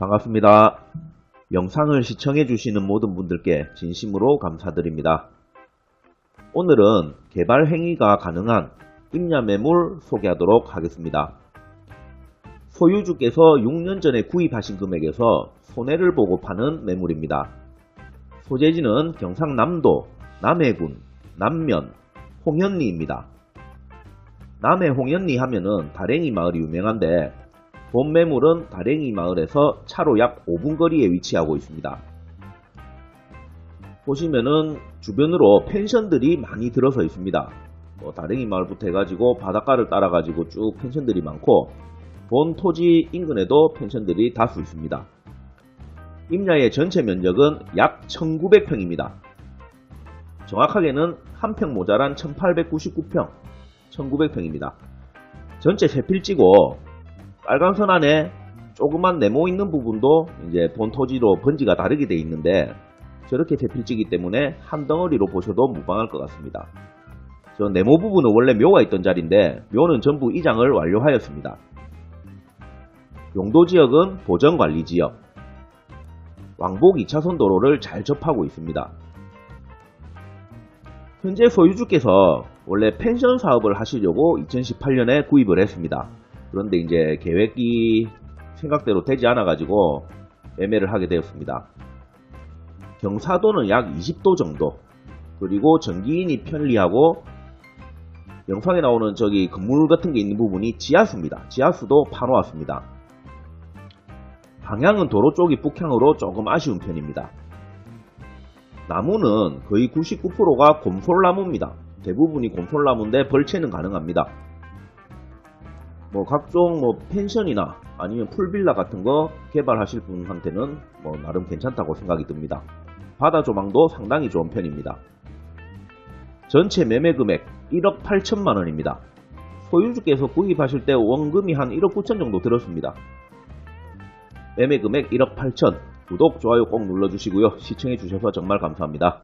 반갑습니다. 영상을 시청해주시는 모든 분들께 진심으로 감사드립니다. 오늘은 개발 행위가 가능한 임야 매물 소개하도록 하겠습니다. 소유주께서 6년 전에 구입하신 금액에서 손해를 보고 파는 매물입니다. 소재지는 경상남도 남해군 남면 홍현리입니다. 남해 홍현리 하면은 다랭이 마을이 유명한데 본 매물은 다랭이 마을에서 차로 약 5분 거리에 위치하고 있습니다. 보시면은 주변으로 펜션들이 많이 들어서 있습니다. 뭐 다랭이 마을부터 해가지고 바닷가를 따라가지고 쭉 펜션들이 많고 본 토지 인근에도 펜션들이 다수 있습니다. 임야의 전체 면적은 약 1900평입니다. 정확하게는 한 평 모자란 1899평, 1900평입니다. 전체 세 필지고 빨간 선 안에 조그만 네모 있는 부분도 이제 본 토지로 번지가 다르게 되어 있는데 저렇게 세 필지이기 때문에 한 덩어리로 보셔도 무방할 것 같습니다. 저 네모 부분은 원래 묘가 있던 자리인데 묘는 전부 이장을 완료하였습니다. 용도 지역은 보전관리 지역. 왕복 2차선 도로를 잘 접하고 있습니다. 현재 소유주께서 원래 펜션 사업을 하시려고 2018년에 구입을 했습니다. 그런데 이제 계획이 생각대로 되지 않아 가지고 매매를 하게 되었습니다. 경사도는 약 20도 정도, 그리고 전기인이 편리하고 영상에 나오는 저기 건물 같은 게 있는 부분이 지하수입니다. 지하수도 파놓았습니다. 방향은 도로 쪽이 북향으로 조금 아쉬운 편입니다. 나무는 거의 99%가 곰솔나무입니다. 대부분이 곰솔나무인데 벌채는 가능합니다. 뭐 각종 뭐 펜션이나 아니면 풀빌라 같은 거 개발하실 분한테는 뭐 나름 괜찮다고 생각이 듭니다. 바다 조망도 상당히 좋은 편입니다. 전체 매매 금액 1억 8천만 원입니다. 소유주께서 구입하실 때 원금이 한 1억 9천 정도 들었습니다. 매매 금액 1억 8천. 구독, 좋아요 꼭 눌러주시고요. 시청해주셔서 정말 감사합니다.